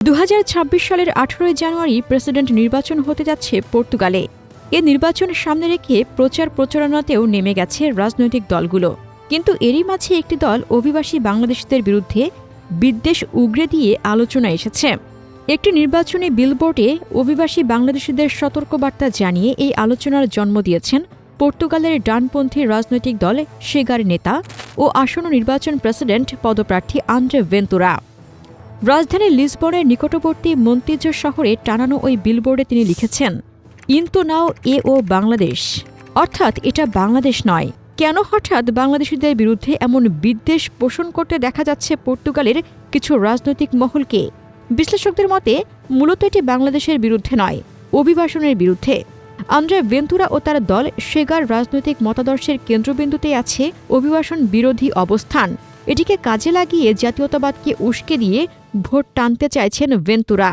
দু হাজার ছাব্বিশ সালের আঠারোই জানুয়ারি প্রেসিডেন্ট নির্বাচন হতে যাচ্ছে পর্তুগালে। এ নির্বাচন সামনে রেখে প্রচার প্রচারণাতেও নেমে গেছে রাজনৈতিক দলগুলো। কিন্তু এরই মাঝে একটি দল অভিবাসী বাংলাদেশিদের বিরুদ্ধে বিদ্বেষ উগরে দিয়ে আলোচনা এসেছে। একটি নির্বাচনী বিলবোর্ডে অভিবাসী বাংলাদেশিদের সতর্কবার্তা জানিয়ে এই আলোচনার জন্ম দিয়েছেন পর্তুগালের ডানপন্থী রাজনৈতিক দল সেগার নেতা ও আসন্ন নির্বাচন প্রেসিডেন্ট পদপ্রার্থী আন্দ্রে ভেন্তুরা। রাজধানী লিসবনের নিকটবর্তী মন্তিজ শহরে টানানো ওই বিলবোর্ডে তিনি লিখেছেন ইন্তু নাও এ ও বাংলাদেশ। অর্থাৎ এটা বাংলাদেশ নয়। কেন হঠাৎ বাংলাদেশিদের বিরুদ্ধে এমন বিদ্বেষ পোষণ করতে দেখা যাচ্ছে পর্তুগালের কিছু রাজনৈতিক মহলকে? বিশ্লেষকদের মতে, মূলত এটি বাংলাদেশের বিরুদ্ধে নয়, অভিবাসনের বিরুদ্ধে। আন্দ্রে ভেন্তুরা ও তার দল সেগার রাজনৈতিক মতাদর্শের কেন্দ্রবিন্দুতে আছে অভিবাসন বিরোধী অবস্থান। এটিকে কাজে লাগিয়ে জাতীয়তাবাদকে উস্কে দিয়ে ভোট টানতে চাইছেন ভেন্তুরা।